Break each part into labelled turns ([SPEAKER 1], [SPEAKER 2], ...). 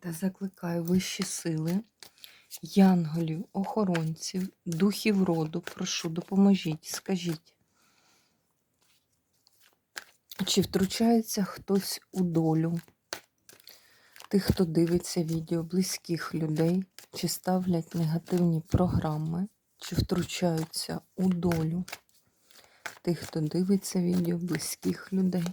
[SPEAKER 1] Та закликаю вищі сили, янголів, охоронців, духів роду, прошу, допоможіть, скажіть, чи втручається хтось у долю тих, хто дивиться відео, близьких людей, чи ставлять негативні програми, чи втручаються у долю тих, хто дивиться відео, близьких людей.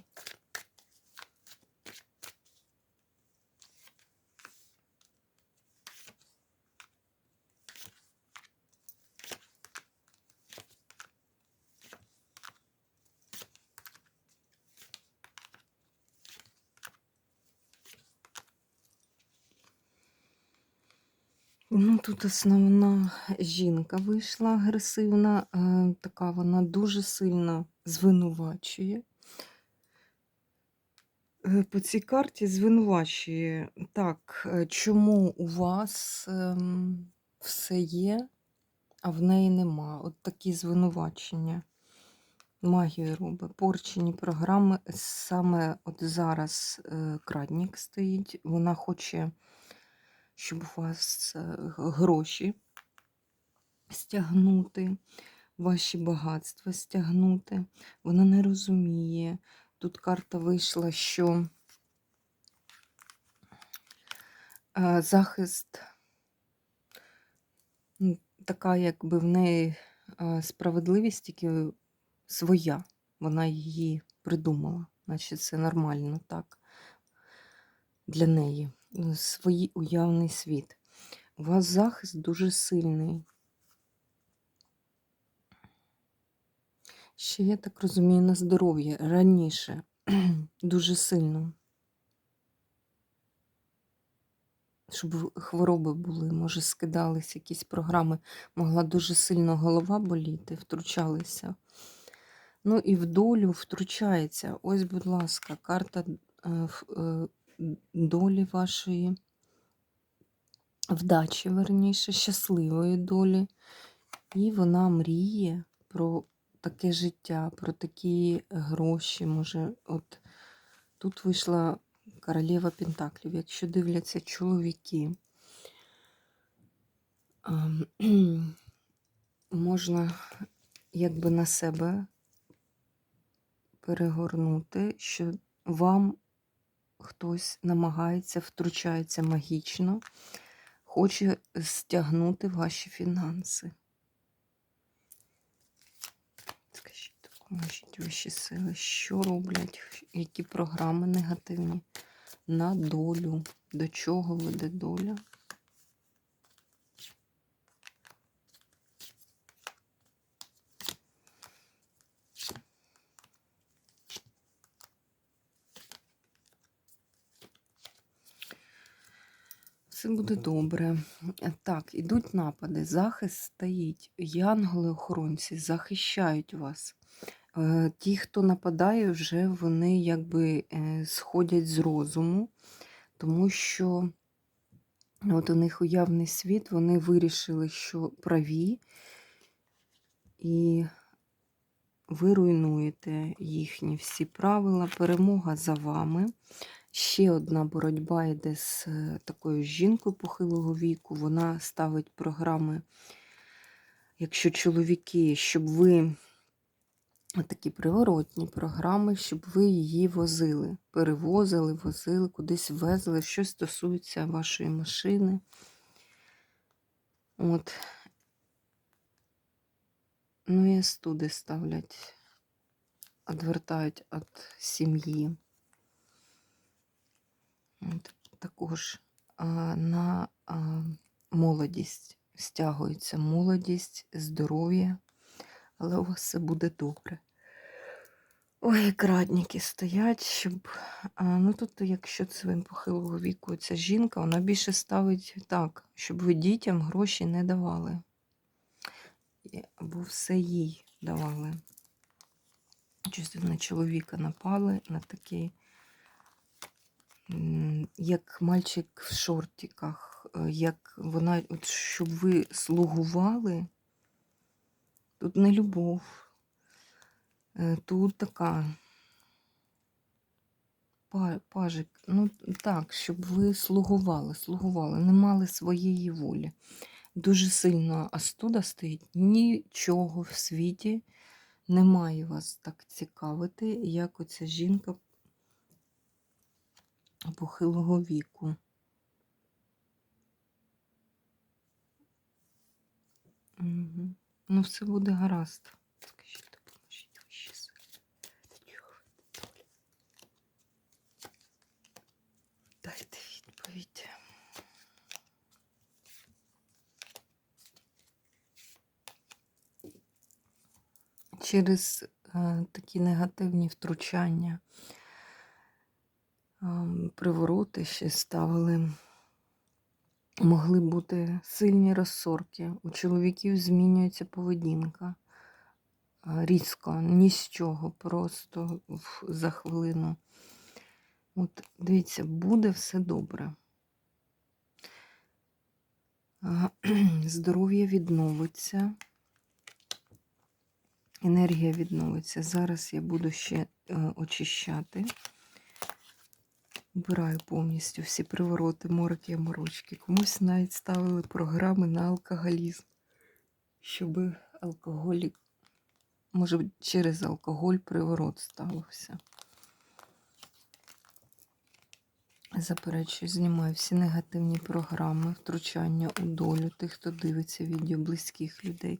[SPEAKER 1] Ну, тут основна жінка вийшла агресивна, е, така вона дуже сильно звинувачує. Е, По цій карті звинувачує так, е, чому у вас ем, все є, а в неї нема. От такі звинувачення. Магію робить. Порчені програми. Саме от зараз крадник стоїть. Вона хоче, щоб у вас е, гроші стягнути, ваші багатства стягнути. Вона не розуміє. Тут карта вийшла, що е, захист ну, така, якби в неї е, справедливість тільки своя. Вона її придумала. Значить, це нормально так для неї. Ну, Свій уявний світ. У вас захист дуже сильний. Ще, я так розумію, на здоров'я раніше дуже сильно. Щоб хвороби були, може, скидались якісь програми, могла дуже сильно голова боліти, втручалися. Ну і в долю втручається. Ось, будь ласка, карта е, е, долі вашої, вдачі, верніше, щасливої долі. І вона мріє про таке життя, про такі гроші. Може, от тут вийшла королева Пентаклів. Якщо дивляться чоловіки, ем, можна якби на себе перегорнути, що вам хтось намагається, втручається магічно, хоче стягнути ваші фінанси. Скажіть, допоможіть ваші сили, що роблять, які програми негативні на долю, до чого веде доля? Все буде добре. Е, Так, ідуть напади, захист стоїть. Янголи-охоронці захищають вас. Е, Ті, хто нападає, вже вони якби е, сходять з розуму, тому що от у них уявний світ, вони вирішили, що праві, і ви руйнуєте їхні всі правила. Перемога за вами. Ще одна боротьба йде з е, такою жінкою похилого віку. Вона ставить програми, якщо чоловіки, щоб ви такі приворотні програми, щоб ви її возили, перевозили, возили, кудись везли, що стосується вашої машини. От. Ну і студи ставлять, відвертають від сім'ї. Також а, на а, молодість стягується молодість, здоров'я, але у вас все буде добре. Ой, крадники стоять, щоб. А, ну тут, якщо це він похилого віку, ця жінка, вона більше ставить так, щоб ви дітям гроші не давали. Або все їй давали. Тут на чоловіка напали, на такий, як мальчик в шортиках, е, як вона, от щоб ви слугували, тут не любов. Е, Тут така пажик, ну так, щоб ви слугували, слугували, не мали своєї волі. Дуже сильно астуда стоїть. Нічого в світі не має вас так цікавити, як оця жінка похилого віку. Угу. Ну, все буде гаразд. Скажіть, допоможіть вищі сили. Дайте відповідь. Через е, такі негативні втручання, е, привороти ще ставили. Могли бути сильні розсорки. У чоловіків змінюється поведінка е, різко, ні з чого, просто за хвилину. От дивіться, буде все добре. Здоров'я відновиться, енергія відновиться. Зараз я буду ще е, очищати. Убираю повністю всі привороти, морки, морочки. Комусь навіть ставили програми на алкоголізм, щоб алкоголік, може, через алкоголь приворот ставився. Заперечую, знімаю всі негативні програми, втручання у долю тих, хто дивиться відео близьких людей.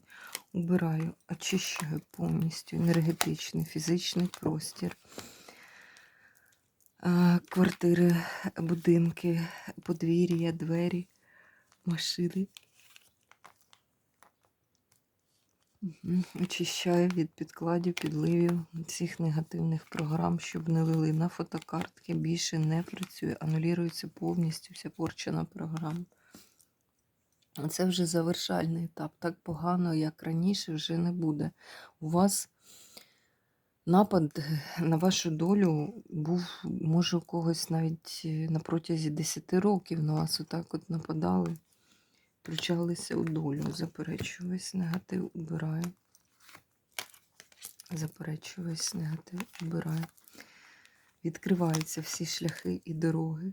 [SPEAKER 1] Убираю, очищаю повністю енергетичний, фізичний простір, квартири, будинки, подвір'я, двері, машини. Очищаю від підкладів, підливів цих негативних програм, щоб не лили на фотокартки. Більше не працює, анулюється повністю вся порчена програма. Це вже завершальний етап. Так погано, як раніше, вже не буде. У вас напад на вашу долю був, може, у когось навіть е, на протязі 10 років на вас отак от нападали, включалися у долю. Заперечую весь негатив, убираю. Заперечую весь негатив, убираю. Відкриваються всі шляхи і дороги.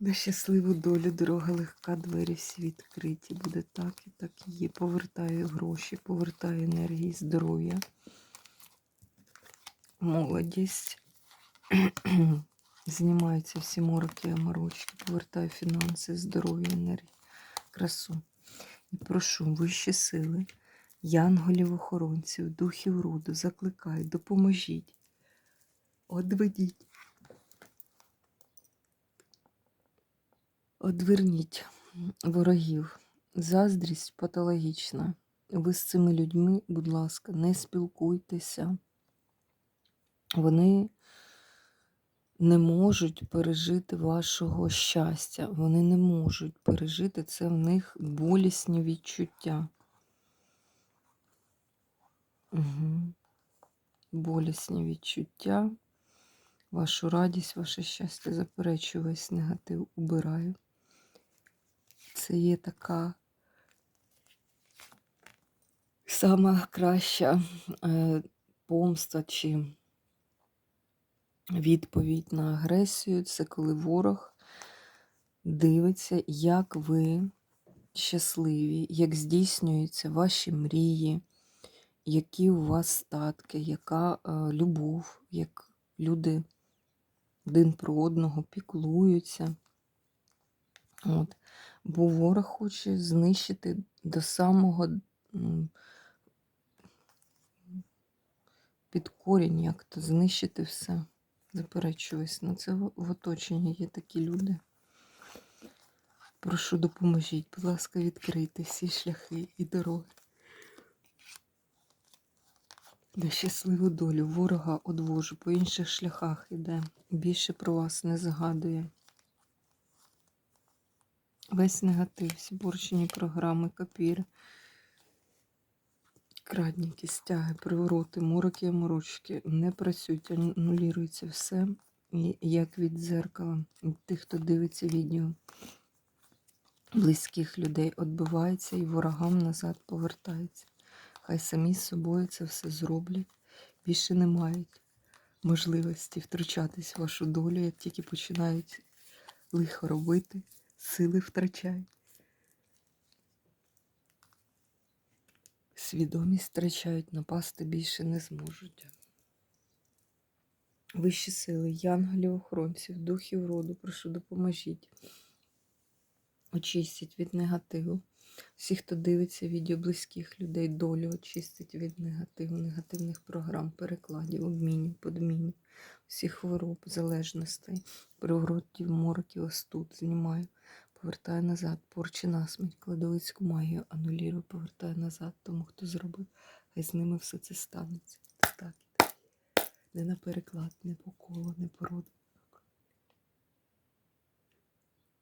[SPEAKER 1] На щасливу долю дорога легка, двері всі відкриті. Буде так і так і є. Повертаю гроші, повертаю енергії, здоров'я, молодість. Знімаються всі мороки, аморочки, повертаю фінанси, здоров'я, енергію, красу. І прошу вищі сили, янголів-охоронців, духів роду, закликаю, допоможіть, одведіть, одверніть ворогів. Заздрість патологічна. Ви з цими людьми, будь ласка, не спілкуйтеся. Вони не можуть пережити вашого щастя. Вони не можуть пережити це в них болісні відчуття. Угу. Болісні відчуття, вашу радість, ваше щастя, заперечую весь негатив, убираю. Це є така сама краща е, помста чи відповідь на агресію. Це коли ворог дивиться, як ви щасливі, як здійснюються ваші мрії, які у вас статки, яка е, любов, як люди один про одного піклуються. От. Бо ворог хоче знищити до самого під корінь, як то знищити все. Заперечуюсь. На це в оточенні є такі люди. Прошу допоможіть, будь ласка, відкрийте всі шляхи і дороги. На щасливу долю ворога одвожу, по інших шляхах іде. Більше про вас не згадує. Весь негатив, всі порчені програми, копір, крадніки, стяги, привороти, мороки морочки не працюють, анулюється все, як від дзеркала. Від Тих, хто дивиться відео, близьких людей відбивається і ворогам назад повертається. Хай самі з собою це все зроблять. Більше не мають можливості втручатись в вашу долю, як тільки починають лихо робити, сили втрачають. Свідомість втрачають, напасти більше не зможуть. Вищі сили, янголів, охоронців, духів роду, прошу допоможіть. Очистіть від негативу. Всі, хто дивиться відео близьких людей, долю очистить від негативу, негативних програм, перекладів, обмінів, подмінів, всіх хвороб, залежностей, приворотів, мороків, остуд знімаю, повертаю назад, порчі насмерть, кладовицьку магію, анулірую, повертаю назад тому, хто зробив, хай з ними все це станеться. Так. Не на переклад, не по колу, не по роду.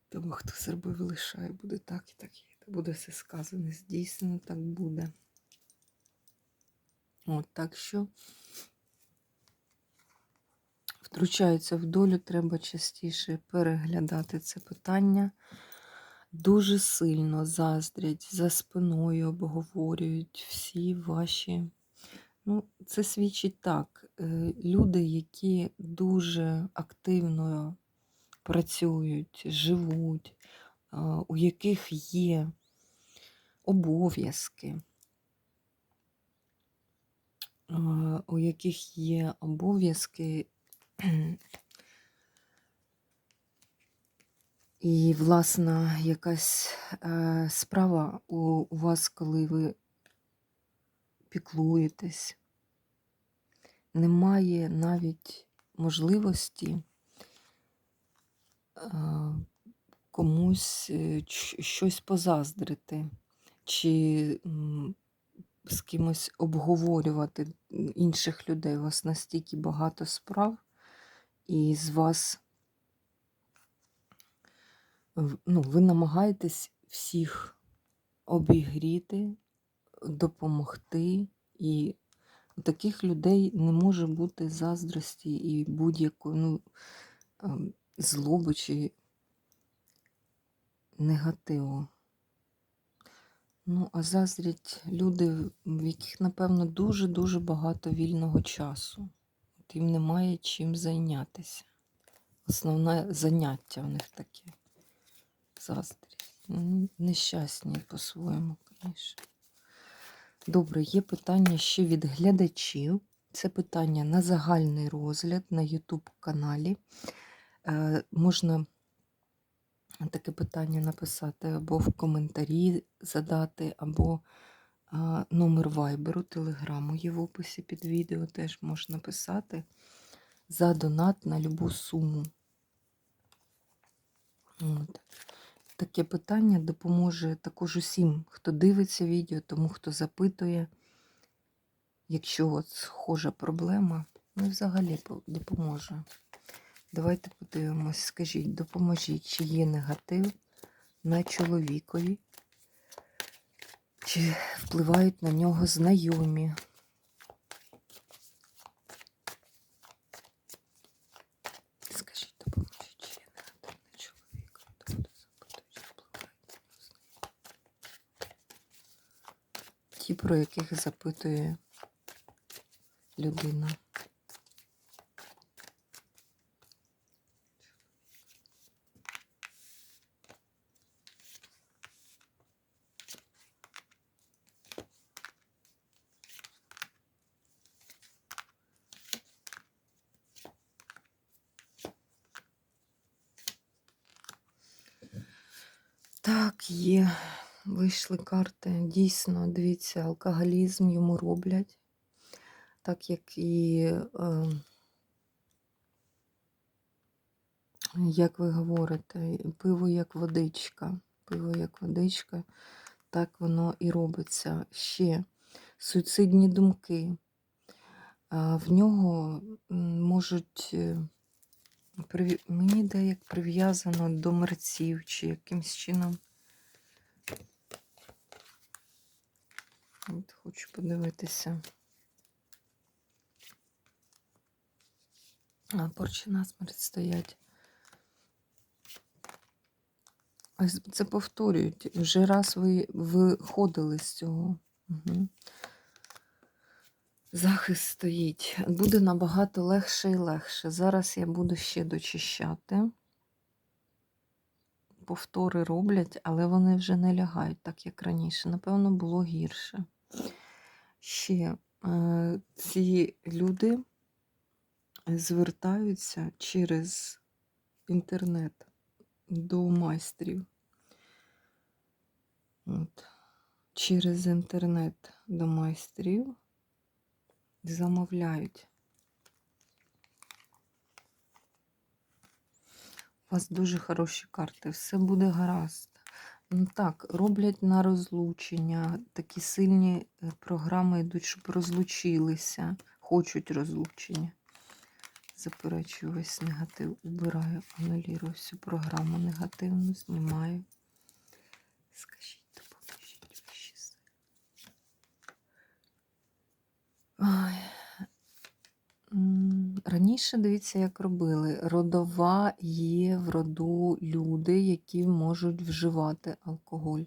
[SPEAKER 1] Тому хто зробив, лишає, буде так і так є. Буде все сказане, здійснено, так буде. От, так що втручаються в долю, треба частіше переглядати це питання. Дуже сильно заздрять, за спиною обговорюють всі ваші. Ну, це свідчить так. е, Люди, які дуже активно працюють, живуть, у яких є обов'язки, у яких є обов'язки. І, власна, якась е, справа у, у вас, коли ви піклуєтесь, немає навіть можливості е, комусь е, щось позаздрити, чи з кимось обговорювати інших людей. У вас настільки багато справ, і з вас ну, ви намагаєтесь всіх обігріти, допомогти. І у таких людей не може бути заздрості і будь-якої ну, ем, злоби чи негативу. Ну, а заздрять люди, в яких, напевно, дуже-дуже багато вільного часу. От їм немає чим зайнятися. Основне заняття в них таке. Заздрість. Нещасні по-своєму, звісно. Добре, є питання ще від глядачів. Це питання на загальний розгляд на YouTube каналі. Е, можна таке питання написати або в коментарі задати, або номер вайберу, телеграму є в описі під відео, теж можна писати за донат на любу суму. От. Таке питання допоможе також усім, хто дивиться відео, тому хто запитує, якщо от схожа проблема, ну і взагалі допоможе. Давайте подивимось, скажіть, допоможіть, чи є негатив на чоловікові, чи впливають на нього знайомі. Скажіть, допоможіть, чи є негатив чоловік, тобто запитують, чи впливають на нього знайомі. Ті, про яких запитує людина. Так, є. Вийшли карти. Дійсно, дивіться, алкоголізм йому роблять. Так як і, е, як ви говорите, пиво як водичка. Пиво як водичка, так воно і робиться. Ще суїцидні думки, в нього можуть е, мені як прив'язано до мерців чи якимсь чином. От хочу подивитися. А порчі насмерть стоять. Це повторюють. Вже раз ви виходили з цього. Угу. Захист стоїть. Буде набагато легше і легше. Зараз я буду ще дочищати. Повтори роблять, але вони вже не лягають, так як раніше. Напевно, було гірше. Ще е, ці люди звертаються через інтернет до майстрів. От. Через інтернет до майстрів замовляють. У вас дуже хороші карти, все буде гаразд. Ну так, роблять на розлучення. Такі сильні е, програми йдуть, щоб розлучилися, хочуть розлучення. Заперечую весь негатив, убираю, анулірую всю програму негативну, знімаю. Скажіть, допоможіть вищі Раніше дивіться, як робили. Родова є в роду люди, які можуть вживати алкоголь.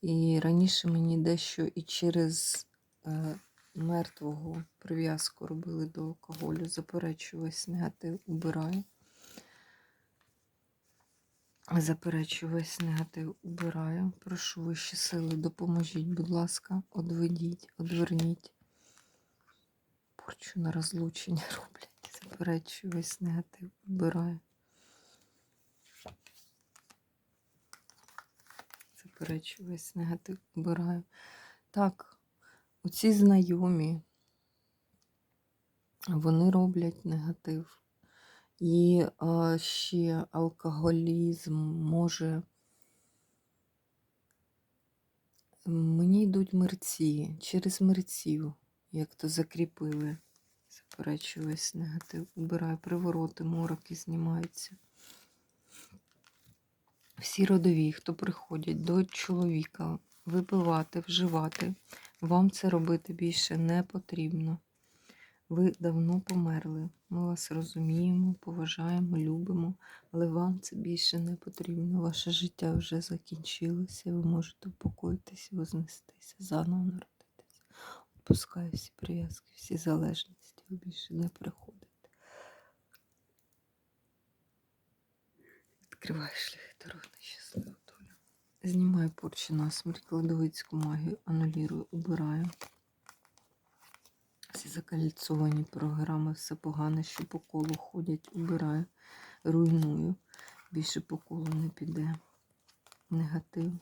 [SPEAKER 1] І раніше мені дещо і через е, мертвого прив'язку робили до алкоголю. Заперечую весь негатив, убираю. Заперечую весь негатив, убираю. Прошу вищі сили, допоможіть, будь ласка, одведіть, одверніть. Порчу на розлучення роблять. Заперечую весь негатив, убираю. Заперечую весь негатив, убираю. Так, оці знайомі, вони роблять негатив. І а, ще алкоголізм може. Мені йдуть мерці через мерців, як то закріпили. Заперечую весь негатив. Убираю привороти, мороки знімаються. Всі родові, хто приходять до чоловіка випивати, вживати, вам це робити більше не потрібно. Ви давно померли. Ми вас розуміємо, поважаємо, любимо, але вам це більше не потрібно. Ваше життя вже закінчилося, ви можете упокоїтися, вознестися, заново. Відпускаю всі прив'язки, всі залежності, ви більше не приходите. Відкриваю шляхи дороги на щасливу долю. Знімаю порчу насмерть, кладовицьку магію, анулірую, убираю. Всі закальцовані програми, все погане, що по колу ходять, убираю, руйную. Більше по колу не піде. Негатив.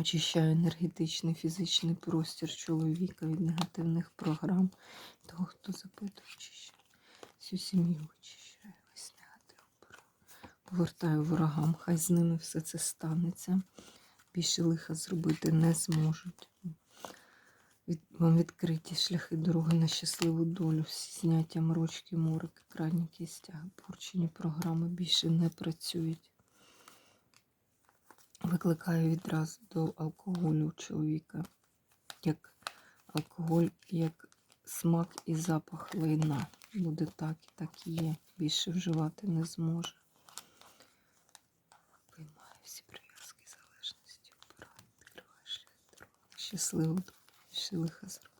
[SPEAKER 1] Очищаю енергетичний, фізичний простір чоловіка від негативних програм. Того, хто запитує, очищаю. Всю сім'ю очищаю, весь негатив. Повертаю ворогам, хай з ними все це станеться. Більше лиха зробити не зможуть. Вам відкриті шляхи дороги на щасливу долю, всі зняття морочки, морок, крайні кістяги, порчені програми більше не працюють. Викликаю відразу до алкоголю у чоловіка. Як алкоголь, як смак і запах лайна. Буде так і так і є. Більше вживати не зможе. Виймаю всі прив'язки залежності, обираю, відкриваю шляхи дороги на щасливу долю. Ще лиха зробити.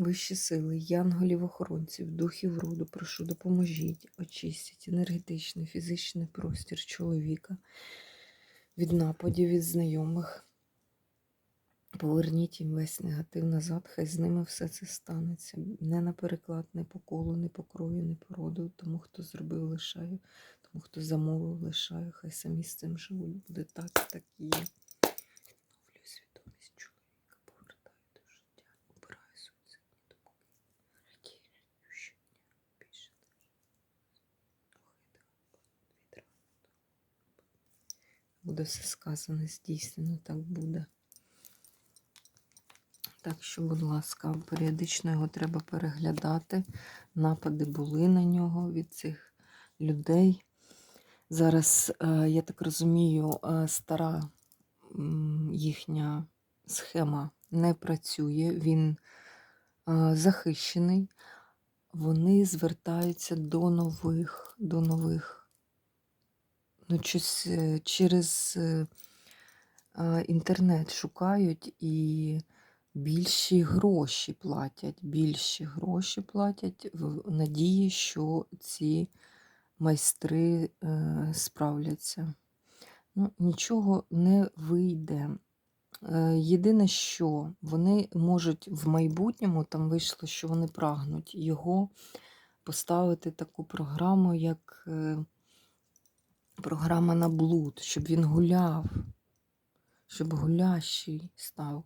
[SPEAKER 1] Вищі сили, янголів охоронців, духів роду, прошу, допоможіть, очистіть енергетичний, фізичний простір чоловіка від нападів, від знайомих. Поверніть їм весь негатив назад, хай з ними все це станеться. Не на переклад, не по колу, не по крові, не по роду. Тому хто зробив, лишаю, тому хто замовив, лишаю, хай самі з цим живуть. Буде так, так і є. Відновлюю свідомість чоловіка, повертаю до життя, убираю суцидні думки. Радію щодня більше теж. Охида від рану. Буде все сказане, здійснено, так буде. Так що, будь ласка, періодично його треба переглядати. Напади були на нього від цих людей. Зараз, е, я так розумію, е, стара їхня схема не працює, він е, захищений. Вони звертаються до нових, до нових. Ну, щось е, через е, інтернет шукають і більші гроші платять. Більші гроші платять в надії, що ці майстри е, справляться. Ну, нічого не вийде. Єдине, що вони можуть в майбутньому, там вийшло, що вони прагнуть його поставити таку програму, як програма на блуд, щоб він гуляв, щоб гулящий став.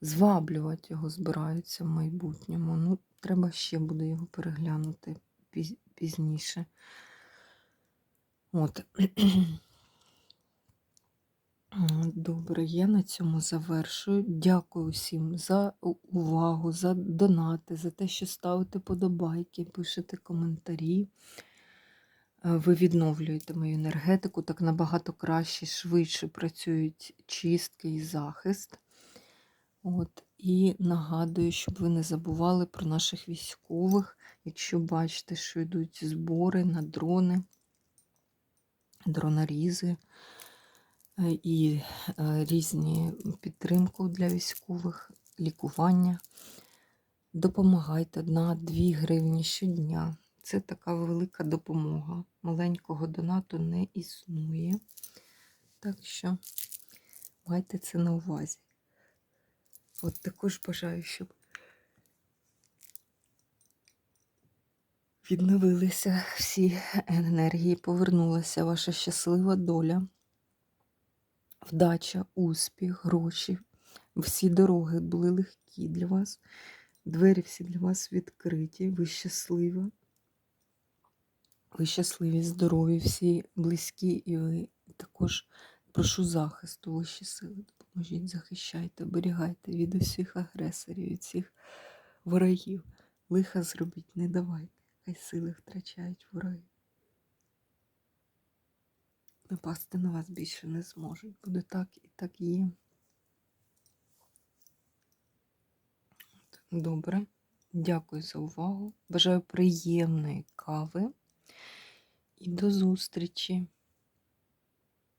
[SPEAKER 1] Зваблювати його збираються в майбутньому. Ну, треба ще буде його переглянути пізніше. От. Добре, я на цьому завершую. Дякую всім за увагу, за донати, за те, що ставите подобайки, пишете коментарі. Е, Ви відновлюєте мою енергетику, так набагато краще, швидше працюють чистки і захист. От. І нагадую, щоб ви не забували про наших військових, якщо бачите, що йдуть збори на дрони, дронарізи е, і е, різні підтримку для військових, лікування. Допомагайте 1-2 гривні щодня. Це така велика допомога. Маленького донату не існує. Так що майте це на увазі. От також бажаю, щоб відновилися всі енергії, повернулася ваша щаслива доля, вдача, успіх, гроші. Всі дороги були легкі для вас. Двері всі для вас відкриті. Ви щаслива. Ви щасливі, здорові, всі близькі, і ви також прошу захисту, вищі сили. Допоможіть, захищайте, оберігайте від усіх агресорів, від всіх ворогів. Лиха зробіть, не давайте. Хай сили втрачають вороги. Напасти на вас більше не зможуть. Буде так і так є. Добре. Дякую за увагу. Бажаю приємної кави і до зустрічі!